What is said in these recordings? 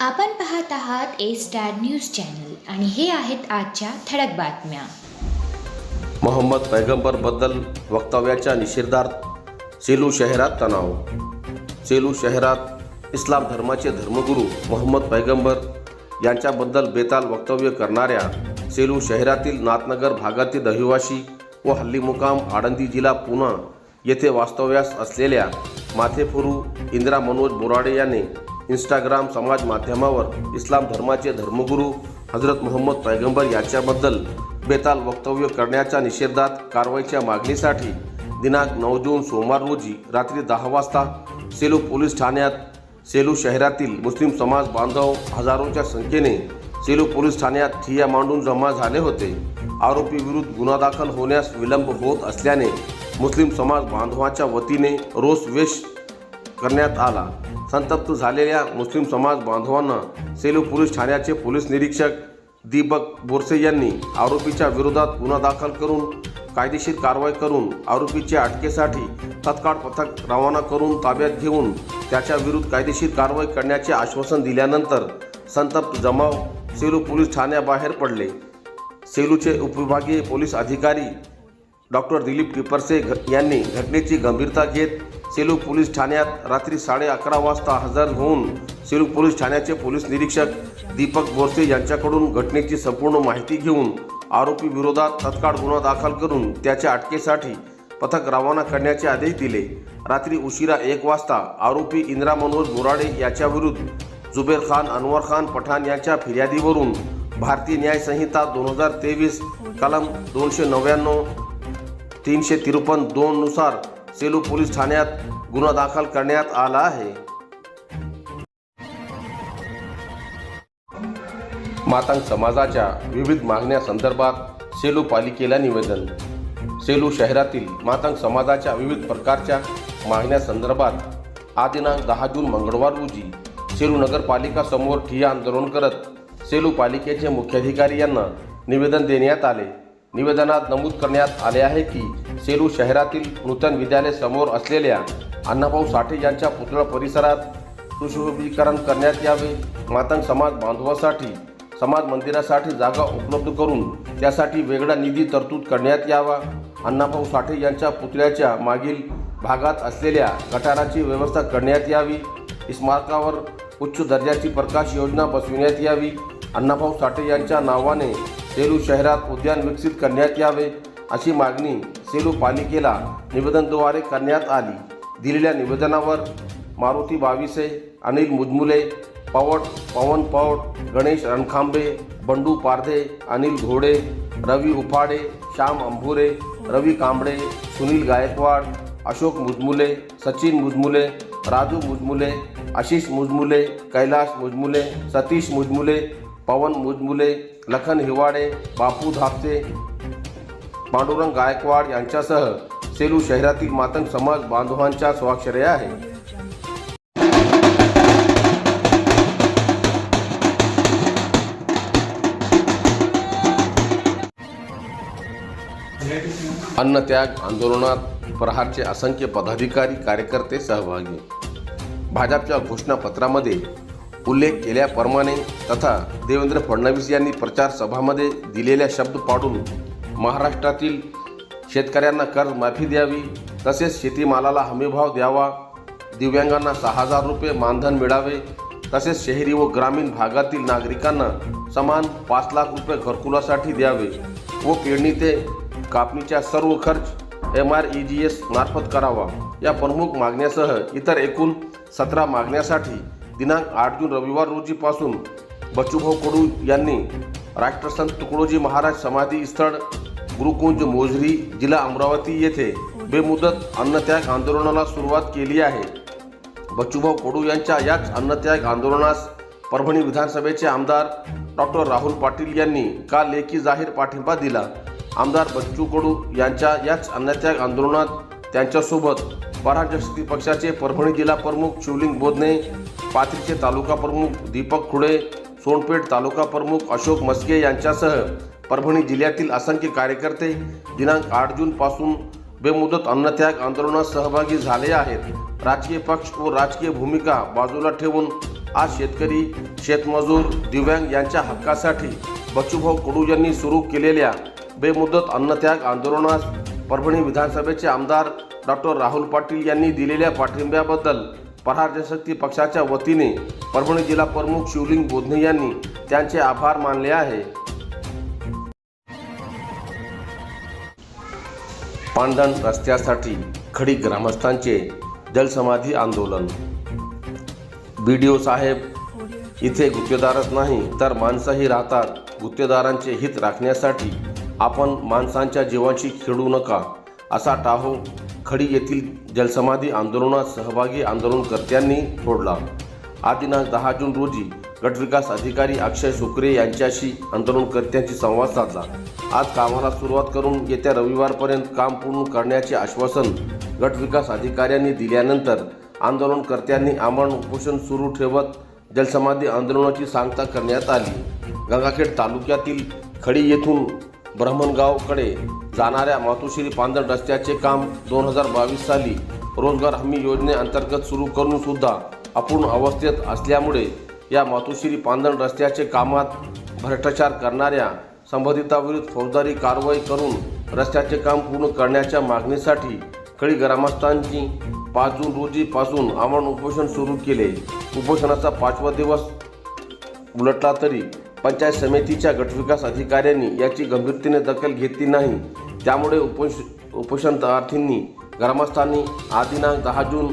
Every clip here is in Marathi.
आपण पाहत आहात ए स्टार न्यूज चॅनल आणि हे आहेत आजच्या ठळक बातम्या. मोहम्मद पैगंबरबद्दल वक्तव्याच्या निषेधार्थ सेलू शहरात तणाव. सेलू शहरात इस्लाम धर्माचे धर्मगुरू मोहम्मद पैगंबर यांच्याबद्दल बेताल वक्तव्य करणाऱ्या सेलू शहरातील नाथनगर भागातील रहिवासी व हल्ली मुकाम आळंदी जिल्हा पुणा येथे वास्तव्यास असलेल्या माथेफुरू इंदिरा मनोज बोराडे यांनी इंस्टाग्राम समाज माध्यमावर इस्लाम धर्माचे धर्मगुरू हजरत मोहम्मद पैगंबर यांच्याबद्दल बेताल वक्तव्य करण्याच्या निषेधात कारवाईच्या मागणीसाठी दिनांक नऊ जून सोमवार रोजी रात्री दहा वाजता सेलू पोलीस ठाण्यात सेलू शहरातील मुस्लिम समाज बांधव हजारोच्या संख्येने सेलू पोलीस ठाण्यात ठिया मांडून जमा झाले होते. आरोपी विरुद्ध गुन्हा दाखल होण्यास विलंब होत असल्याने मुस्लिम समाज बांधवांच्या वतीने रोष वेश करण्यात आला. संतप्त झालेल्या मुस्लिम समाज बांधवांना सेलू पोलीस ठाण्याचे पोलीस निरीक्षक दीपक बोरसे यांनी आरोपीच्या विरोधात गुन्हा दाखल करून कायदेशीर कारवाई करून आरोपीच्या अटकेसाठी तत्काळ पथक रवाना करून ताब्यात घेऊन त्याच्या विरुद्ध कायदेशीर कारवाई करण्याचे आश्वासन दिल्यानंतर संतप्त जमाव सेलू पोलीस ठाण्याबाहेर पडले. सेलूचे उपविभागीय पोलीस अधिकारी डॉक्टर दिलीप टिपरसे घ- यांनी घटनेची गंभीरता घेत सेलू पोलीस ठाण्यात रात्री साडे अकरा वाजता हजर होऊन सेलू पोलीस ठाण्याचे पोलीस निरीक्षक दीपक बोरसे यांच्याकडून घटनेची संपूर्ण माहिती घेऊन आरोपी विरोधात तत्काळ गुन्हा दाखल करून त्याच्या अटकेसाठी पथक रवाना करण्याचे आदेश दिले. रात्री उशिरा एक वाजता आरोपी इंदिरा मनोज बोराडे याच्याविरुद्ध जुबेर खान अनवर खान पठाण यांच्या फिर्यादीवरून भारतीय न्यायसंहिता दोन हजार तेवीस कलम दोनशे नव्याण्णव तीनशे त्रेपन्न दोन नुसार सेलू पोलीस ठाण्यात गुन्हा दाखल करण्यात आला आहे. मातंग समाजाच्या विविध मागण्यासंदर्भात सेलू पालिकेला निवेदन. सेलू शहरातील मातंग समाजाच्या विविध प्रकारच्या मागण्यासंदर्भात आज दिनांक दहा जून मंगळवार रोजी सेलू नगरपालिका समोर ठिय्या आंदोलन करत सेलू पालिकेचे मुख्याधिकारी यांना निवेदन देण्यात आले. निवेदनात नमूद करण्यात आले आहे की सेलू शहरातील नूतन विद्यालय समोर असलेल्या अण्णाभाऊ साठे यांच्या पुतळा परिसरात सुशोभीकरण करण्यात यावे. मातंग समाज बांधवासाठी समाज मंदिरासाठी जागा उपलब्ध करून त्यासाठी वेगळा निधी तरतूद करण्यात यावा. अण्णाभाऊ साठे यांच्या पुतळ्याच्या मागील भागात असलेल्या गटाराची व्यवस्था करण्यात यावी. स्मारकावर उच्च दर्जाची प्रकाश योजना बसविण्यात यावी. अण्णाभाऊ साठे यांच्या नावाने सेलू शहरात उद्यान विकसित करण्यात यावे अशी मागणी सेलू पालिकेला निवेदनद्वारे करण्यात आली. दिलेल्या निवेदनावर मारुती बाविसे अनिल मुजमुले पवट पवन पवट गणेश रणखांबे बंडू पारधे अनिल घोडे रवी उफाडे श्याम अंभुरे रवी कांबळे सुनील गायकवाड अशोक मुजमुले सचिन मुजमुले राजू मुजमुले आशिष मुजमुले कैलाश मुजमुले सतीश मुजमुले पवन मुजमुले लखन हिवाडे बापू धापसे पांडुरंग गायकवाड यांच्यासह सेलू शहरातील मातंग समाज बांधवांच्या स्वाक्षरी आहे. अन्नत्याग आंदोलनात प्रहारचे असंख्य पदाधिकारी कार्यकर्ते सहभागी. भाजपच्या घोषणापत्रामध्ये उल्लेख केल्याप्रमाणे तथा देवेंद्र फडणवीस यांनी प्रचार सभामध्ये दिलेल्या शब्द पाडून महाराष्ट्रातील शेतकऱ्यांना कर्ज माफी द्यावी तसेच शेतीमालाला हमीभाव द्यावा दिव्यांगांना सहा हजार रुपये मानधन मिळावे तसेच शहरी व ग्रामीण भागातील नागरिकांना समान पाच लाख रुपये घरकुलासाठी द्यावे व पेरणी ते कापणीच्या सर्व खर्च M R E G S मार्फत करावा. या प्रमुख मागण्यासह इतर एकूण सतरा मागण्यासाठी दिनांक आठ जून रविवार रोजीपासून बच्चूभाऊ कडू यांनी राष्ट्रसंत तुकडोजी महाराज समाधी स्थळ गुरुकुंज मोझरी जिल्हा अमरावती येथे बेमुदत अन्नत्याग आंदोलनाला सुरुवात केली आहे. बच्चूभाऊ कडू यांच्या याच अन्नत्याग आंदोलनास परभणी विधानसभेचे आमदार डॉक्टर राहुल पाटील यांनी काल लेखी जाहीर पाठिंबा दिला? आमदार बच्चू कडू यांच्या याच अन्नत्याग आंदोलनात त्यांच्यासोबत पराजशक्ती पक्षाचे परभणी जिल्हा प्रमुख शिवलिंग बोधने पाथरीचे तालुका प्रमुख दीपक खुडे सोनपेठ तालुका प्रमुख अशोक मस्के यांच्यासह परभणी जिल्ह्यातील असंख्य कार्यकर्ते दिनांक आठ जूनपासून बेमुदत अन्नत्याग आंदोलनात सहभागी झाले आहेत. राजकीय पक्ष व राजकीय भूमिका बाजूला ठेवून आज शेतकरी शेतमजूर दिव्यांग यांच्या हक्कासाठी बच्चूभाऊ कडू यांनी सुरू केलेल्या बेमुदत अन्नत्याग आंदोलनास परभणी विधानसभेचे आमदार डॉक्टर राहुल पाटील यांनी दिलेल्या पाठिंब्याबद्दल प्रहार जनशक्ती पक्षाच्या वतीने परभणी जिल्हा प्रमुख शिवलिंग बोधने यांनी त्यांचे आभार मानले आहे. पांडण रस्त्यासाठी खडी ग्रामस्थांचे जलसमाधी आंदोलन. बी डी ओ साहेब इथे गुत्तेदारच नाही तर माणसंही राहतात. गुत्तेदारांचे हित राखण्यासाठी आपण माणसांच्या जीवाशी खेळू नका असा टाहो खडी येथील जलसमाधी आंदोलनात सहभागी आंदोलनकर्त्यांनी फोडला. आज दिनांक दहा जून रोजी गटविकास अधिकारी अक्षय सुकरे यांच्याशी आंदोलनकर्त्यांशी संवाद साधला. आज कामाला सुरुवात करून येत्या रविवारपर्यंत काम पूर्ण करण्याचे आश्वासन गटविकास अधिकाऱ्यांनी दिल्यानंतर आंदोलनकर्त्यांनी आमरण उपोषण सुरू ठेवत जलसमाधी आंदोलनाची सांगता करण्यात आली. गंगाखेड तालुक्यातील खडी येथून ब्रह्मणगावकडे जाणाऱ्या मातोश्री पांदर रस्त्याचे काम दोन हजार बावीस साली रोजगार हमी योजनेअंतर्गत सुरू करून सुद्धा अपूर्ण अवस्थेत असल्यामुळे या मातोश्री पांदण रस्त्याचे कामात भ्रष्टाचार करणाऱ्या संबंधिताविरुद्ध फौजदारी कारवाई करून रस्त्याचे काम पूर्ण करण्याच्या मागणीसाठी कळी ग्रामस्थांची पाच जून रोजीपासून आमरण उपोषण सुरू केले. उपोषणाचा पाचवा दिवस उलटला तरी पंचायत समितीच्या गटविकास अधिकाऱ्यांनी याची गंभीरतेने दखल घेतली नाही. त्यामुळे उपोष उपोषणार्थींनी ग्रामस्थांनी आज दिनांक दहा जून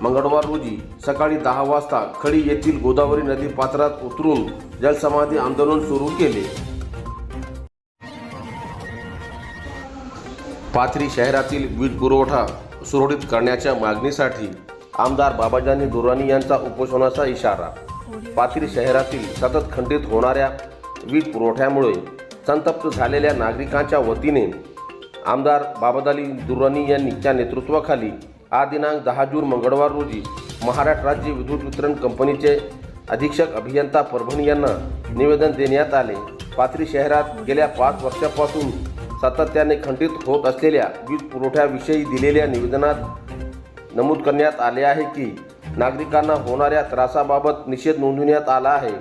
मंगळवार रोजी सकाळी दहा वाजता खडी येथील गोदावरी नदी पात्रात उतरून जलसमाधी आंदोलन सुरू केले. पाथरी शहरातील वीज पुरवठा सुरळीत करण्याच्या मागणीसाठी आमदार बाबाजानी दुरानी यांचा उपोषणाचा इशारा पाथरी शहरातील सतत खंडित होणाऱ्या वीज पुरवठ्यामुळे संतप्त झालेल्या नागरिकांच्या वतीने आमदार बाबादाली दुरानी यांनीच्या नेतृत्वाखाली आज दिनांक दहा जून मंगळवार रोजी महाराष्ट्र राज्य विद्युत वितरण कंपनीचे अधीक्षक अभियंता परभणी यांना निवेदन देण्यात आले. पाथरी शहरात गेल्या पाच वर्षापासून सातत्याने खंडित होत असलेल्या वीज पुरवठ्याविषयी दिलेल्या निवेदनात नमूद करण्यात आले आहे की नागरिकांना होणाऱ्या त्रासाबाबत निषेध नोंदवण्यात आला आहे.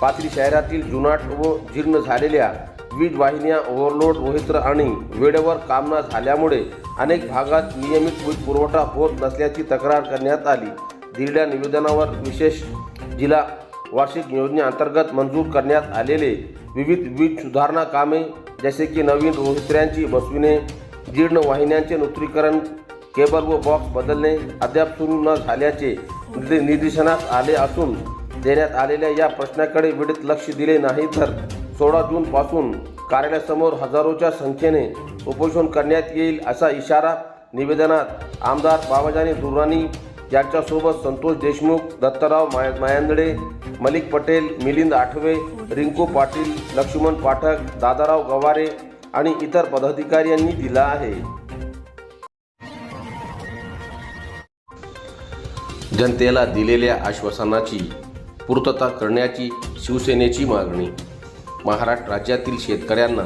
पाथरी शहरातील जुनाट व जीर्ण झालेल्या वीज वाहिन्या ओव्हरलोड रोहित्र आणि वेळेवर काम न झाल्यामुळे अनेक भागात नियमित वीज पुरवठा होत नसल्याची तक्रार करण्यात आली. दिलेल्या निवेदनावर विशेष जिल्हा वार्षिक योजनेअंतर्गत मंजूर करण्यात आलेले विविध वीज सुधारणा कामे जसे की नवीन रोहित्र्यांची बसविणे जीर्ण वाहिन्यांचे नूतनीकरण केबल व बॉक्स बदलणे अद्याप सुरू न झाल्याचे निदर्शनास आले असून देण्यात आलेल्या या प्रश्नाकडे वेळेत लक्ष दिले नाही तर सोळा जूनपासून कार्यालयासमोर हजारोच्या संख्येने उपोषण करण्यात येईल असा इशारा निवेदनात आमदार बाबाजानी दुर्राणी यांच्यासोबत संतोष देशमुख दत्तराव माय मायांदळे मलिक पटेल मिलिंद आठवे रिंकू पाटील लक्ष्मण पाठक दादाराव गवारे आणि इतर पदाधिकारी यांनी दिला आहे. जनतेला दिलेल्या आश्वासनाची पूर्तता करण्याची शिवसेनेची मागणी. महाराष्ट्र राज्यातील शेतकऱ्यांना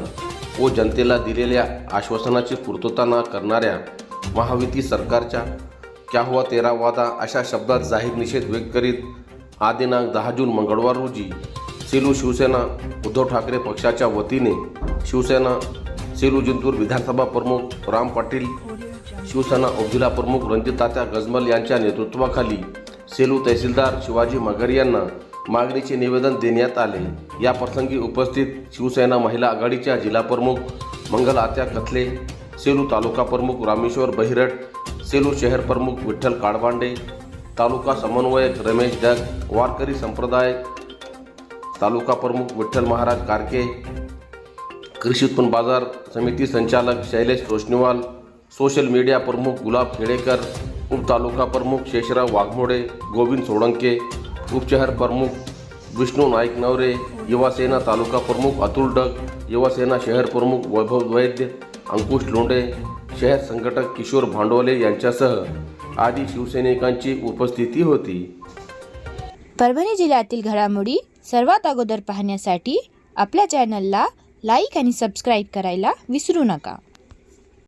व जनतेला दिलेल्या आश्वासनाची पूर्तता न करणाऱ्या महायुती सरकारच्या क्या हुआ तेरा वादा अशा शब्दात जाहीर निषेध व्यक्त करीत हा दिनांक दहा जून मंगळवार रोजी सेलू शिवसेना उद्धव ठाकरे पक्षाच्या वतीने शिवसेना सेलू जिंतूर विधानसभा प्रमुख राम पाटील शिवसेना उपजिल्हा प्रमुख रणजिततात्या गजमल यांच्या नेतृत्वाखाली सेलू तहसीलदार शिवाजी मगर यांना मागणीचे निवेदन देण्यात आले. या प्रसंगी उपस्थित शिवसेना महिला आघाडीच्या जिल्हा प्रमुख मंगल आत्या कथले सेलू तालुका प्रमुख रामेश्वर बहिरट सेलू शहर प्रमुख विठ्ठल काळबांडे तालुका समन्वयक रमेश जग वारकरी संप्रदाय तालुका प्रमुख विठ्ठल महाराज कारके कृषी उत्पन्न बाजार समिती संचालक शैलेश रोशनीवाल सोशल मीडिया प्रमुख गुलाब खेडेकर उपतालुका प्रमुख शेषराव वाघमोडे गोविंद सोळंके उपशहर प्रमुख विष्णू नाईक नवरे युवासेना तालुका प्रमुख अतुल डग युवासेना शहर प्रमुख वैभव वैद्य अंकुश लोंडे शहर संघटक किशोर भांडवले यांच्यासह आदी शिवसैनिकांची उपस्थिती होती. परभणी जिल्ह्यातील घडामोडी सर्वात अगोदर पाहण्यासाठी आपल्या चॅनलला लाईक आणि सबस्क्राईब करायला विसरू नका.